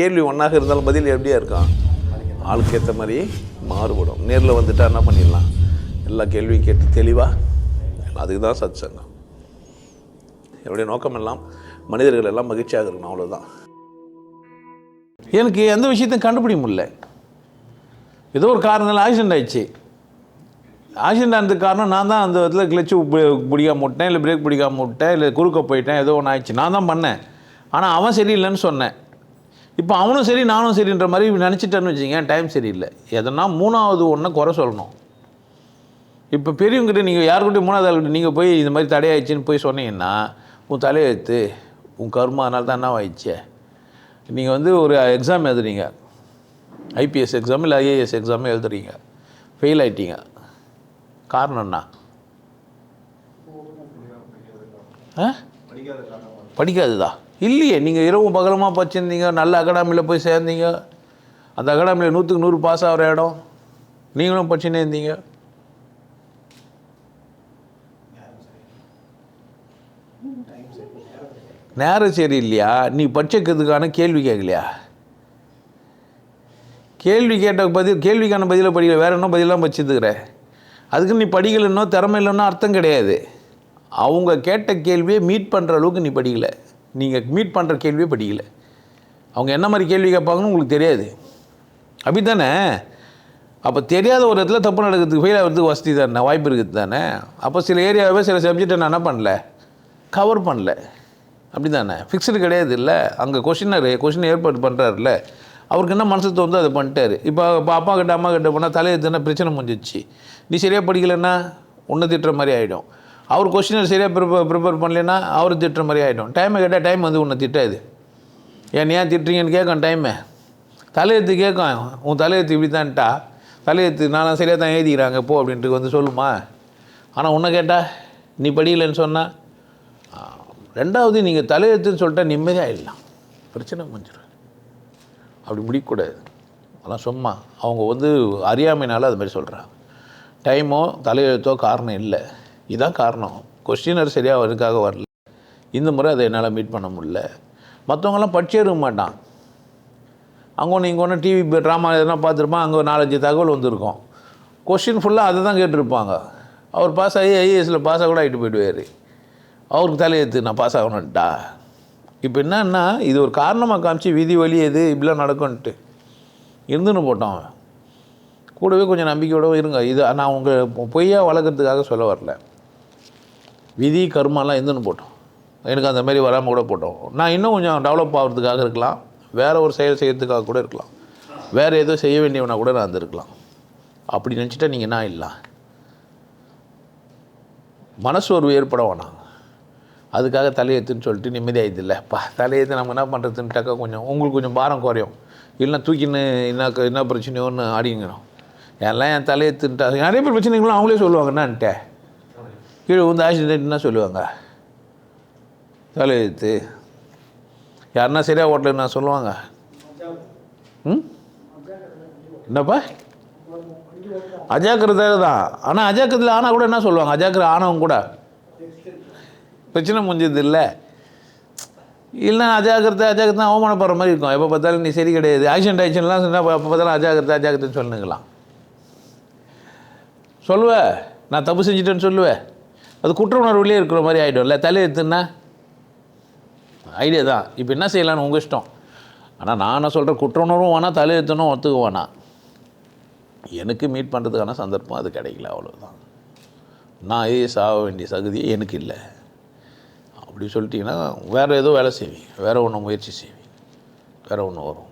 கேள்வி ஒன்றாக இருந்தாலும் பதில் எப்படியா இருக்கான் ஆளுக்கு ஏற்ற மாதிரி மாறுபடும். நேரில் வந்துட்டா என்ன பண்ணிடலாம்? எல்லா கேள்வியும் கேட்டு தெளிவாக அதுக்கு தான் சத் சங்கம் என்னுடைய நோக்கம் எல்லாம் மனிதர்கள் எல்லாம் மகிழ்ச்சியாக இருக்கணும் அவ்வளோதான் எனக்கு எந்த விஷயத்தையும் கண்டுபிடிக்க முடியல. ஏதோ ஒரு காரணத்தில் ஆக்சிடென்ட் ஆயிடுச்சு. ஆக்சிடென்ட் ஆனதுக்கு காரணம் நான் தான் அந்த இடத்துல கிளச்சு பிடிக்காம விட்டேன் இல்லை பிரேக் பிடிக்காம விட்டேன் இல்லை குறுக்க போயிட்டேன் ஏதோ ஒன்று ஆயிடுச்சு. நான் தான் பண்ணேன். ஆனால் அவன் சரியில்லைன்னு சொன்னேன். இப்போ அவனும் சரி நானும் சரின்ற மாதிரி நினச்சிட்டேன்னு வச்சுங்க டைம் சரியில்லை. எதனா மூணாவது ஒன்றை குறை சொல்லணும். இப்போ பெரியவங்ககிட்ட நீங்கள் யாருக்கிட்டையும் மூணாவது ஆளுகிட்ட நீங்கள் போய் இந்த மாதிரி தடையாயிடுச்சுன்னு போய் சொன்னீங்கன்னா உன் தலையெழுத்து உன் கர்மா அதனால தான் என்ன ஆயிடுச்சு நீங்கள் வந்து ஒரு எக்ஸாம் எழுதுறீங்க. ஐபிஎஸ் எக்ஸாம் இல்லை ஐஏஎஸ் எக்ஸாம் எழுதுறீங்க. ஃபெயில் ஆயிட்டீங்க. காரணம் என்ன? ஆ? படிக்காததா? இல்லையே நீங்கள் இரவு பகலமாக படிச்சிருந்தீங்க நல்ல அகாடமியில் போய் சேர்ந்தீங்க. அந்த அகாடமியில் நூற்றுக்கு நூறு பாஸ் ஆகிற இடம். நீங்களும் படிச்சுன்னே இருந்தீங்க. நேரம் சரி இல்லையா நீ படிச்சதுக்கான கேள்வி கேட்கலையா? கேள்வி கேட்ட பதில் கேள்விக்கான பதிலை படிக்கல வேறு என்ன பதிலாம் படிச்சுருக்கிற? அதுக்கு நீ படிக்கலைன்னோ திறமை இல்லைன்னோ அர்த்தம் கிடையாது. அவங்க கேட்ட கேள்வியை மீட் பண்ணுற அளவுக்கு நீ படிக்கலை. நீங்கள் மீட் பண்ணுற கேள்வியே படிக்கல. அவங்க என்ன மாதிரி கேள்வி கேட்பாங்கன்னு உங்களுக்கு தெரியாது. அப்படி தானே அப்போ தெரியாத ஒரு இடத்துல தப்பு நடக்கிறதுக்கு ஃபெயில் ஆகிறதுக்கு வசதி தானே வாய்ப்பு இருக்குது தானே? அப்போ சில ஏரியாவே சில சப்ஜெக்டை நான் என்ன பண்ணல? கவர் பண்ணல. அப்படி தானே ஃபிக்ஸ்டு கிடையாது இல்லை. அங்கே கொஷினர் கொஷின் ஏற்பாடு பண்ணுறாருல அவருக்கு என்ன மனசு தோணுதோ அதை பண்ணிட்டாரு. இப்போ இப்போ அப்பா கிட்ட அம்மா கிட்ட போனால் தலையெழுத்துனா பிரச்சனை முடிஞ்சிச்சு. நீ சரியாக படிக்கலைன்னா உன்னை திட்டுற மாதிரி ஆகிடும் அவர் கொஷினர் சரியாக ப்ரிப்பேர் ப்ரிப்பேர் பண்ணலைன்னா அவர் திட்டுற மாதிரி ஆகிடும் டைமை கேட்டால் டைம் வந்து உன்னை திட்டாது ஏன் ஏன் திட்டுறீங்கன்னு கேட்கும் டைமை தலையெழுத்து கேட்கும். உன் தலையெழுத்து இப்படி தான்ட்டா தலையெழுத்து நானும் சரியாக தான் எழுதிக்கிறாங்க. போ அப்படின்ட்டு வந்து சொல்லுமா. ஆனால் உன்னை கேட்டால் நீ படிக்கலைன்னு சொன்னால் ரெண்டாவது நீங்கள் தலையெழுத்துன்னு சொல்லிட்டா நிம்மதியாகிடலாம் பிரச்சனை முடிஞ்சிடும். அப்படி முடிக்கக்கூடாது. அதெல்லாம் சும்மா. அவங்க வந்து அறியாமைனால அது மாதிரி சொல்கிறாங்க டைமோ தலையெழுத்தோ காரணம் இல்லை. இதுதான் காரணம். கொஸ்டினர் சரியாக அதுக்காக வரல. இந்த முறை அதை என்னால் மீட் பண்ண முடியல. மற்றவங்களாம் படிச்சே இருக்க மாட்டான். அங்கே ஒன்று இங்கே ஒன்று டிவி ட்ராமா எதனா பார்த்துருப்பான் அங்கே ஒரு நாலஞ்சு தகவல் வந்திருக்கும். கொஷின் ஃபுல்லாக அதை தான் கேட்டிருப்பாங்க. அவர் பாஸ் ஆகி ஐஏஎஸில் பாஸ் ஆக கூட ஆகிட்டு போயிடுவார். அவருக்கு தலையெழுத்து நான் பாஸ் ஆகணுன்ட்டா இப்போ என்னன்னா இது ஒரு காரணமாக காமிச்சு விதி வழி எது இப்படிலாம் நடக்கும்ன்ட்டு. இருந்துன்னு போட்டோம் கூடவே கொஞ்சம் நம்பிக்கையோட இருங்க. இது நான் உங்கள் பொய்யா வளர்க்குறதுக்காக சொல்ல வரல. விதி கர்மாலாம் எந்தன்னு போட்டோம். எனக்கு அந்த மாதிரி வராமல் கூட போட்டோம். நான் இன்னும் கொஞ்சம் டெவலப் ஆகிறதுக்காக இருக்கலாம். வேறு ஒரு செயல் செய்கிறதுக்காக கூட இருக்கலாம். வேறு ஏதோ செய்ய வேண்டியவனா கூட நான் இருந்திருக்கலாம். அப்படி நினச்சிட்டா நீங்கள் என்ன இல்லை ஒரு ஏற்பட வேணாம். அதுக்காக தலையெழுத்துன்னு சொல்லிட்டு நிம்மதியாகிது இல்லைப்பா தலையெழுத்து நம்ம என்ன பண்ணுறதுன்ட்டாக்கா கொஞ்சம் உங்களுக்கு கொஞ்சம் பாரம் குறையும். இல்லைன்னா தூக்கின்னு என்ன என்ன பிரச்சனையோன்னு ஆடிங்கிறோம் எல்லாம் என் தலையெழுத்துன்ட்டா நிறைய பேர் பிரச்சனைகளும் அவங்களே சொல்லுவாங்க என்னன்ட்டு. கீழே வந்து ஆக்சிடென்ட்னா சொல்லுவாங்க. தலையெழுத்து. யாருன்னா சரியாக ஓட்டலன்னா சொல்லுவாங்க. ம்? என்னப்பா? அஜாக்கிரதை தான். ஆனால் அஜாக்கிரதையில் ஆனால் கூட என்ன சொல்லுவாங்க? அஜாக்கிரதை ஆனவங்க கூட. பிரச்சனை முடிஞ்சது இல்லை இல்லைனா அஜாக்கிரதை அஜாக்கிரதை அவமானப்படுற மாதிரி இருக்கும். எப்போ பார்த்தாலும் நீ சரி கிடையாது. ஆக்சிடென்ட் ஆக்சிடென்ட்லாம் சொன்னால் எப்போ பார்த்தாலும் அஜாக்கிரதை அஜாக்கிரதைன்னு சொல்லுங்களாம் சொல்லுவேன் நான் தப்பு செஞ்சுட்டேன்னு சொல்லுவேன் அது குற்ற உணர்வுலேயே இருக்கிற மாதிரி ஆகிடும்ல தலையெழுத்துன்னா ஐடியா தான். இப்போ என்ன செய்யலான்னு உங்கள் இஷ்டம். ஆனால் நான் என்ன சொல்கிற குற்ற உணர்வும் வேணாம் தலையெழுத்தணும் ஒத்துக்க வேணாம். எனக்கு மீட் பண்ணுறதுக்கான சந்தர்ப்பம் அது கிடைக்கல அவ்வளோதான் நான் ஐஏஎஸ் ஆக வேண்டிய சகுதி எனக்கு இல்லை. அப்படி சொல்லிட்டீங்கன்னா வேறு ஏதோ வேலை செய்வீங்க. வேறு ஒன்று முயற்சி செய்வீங்க. வேறு ஒன்று வரும்.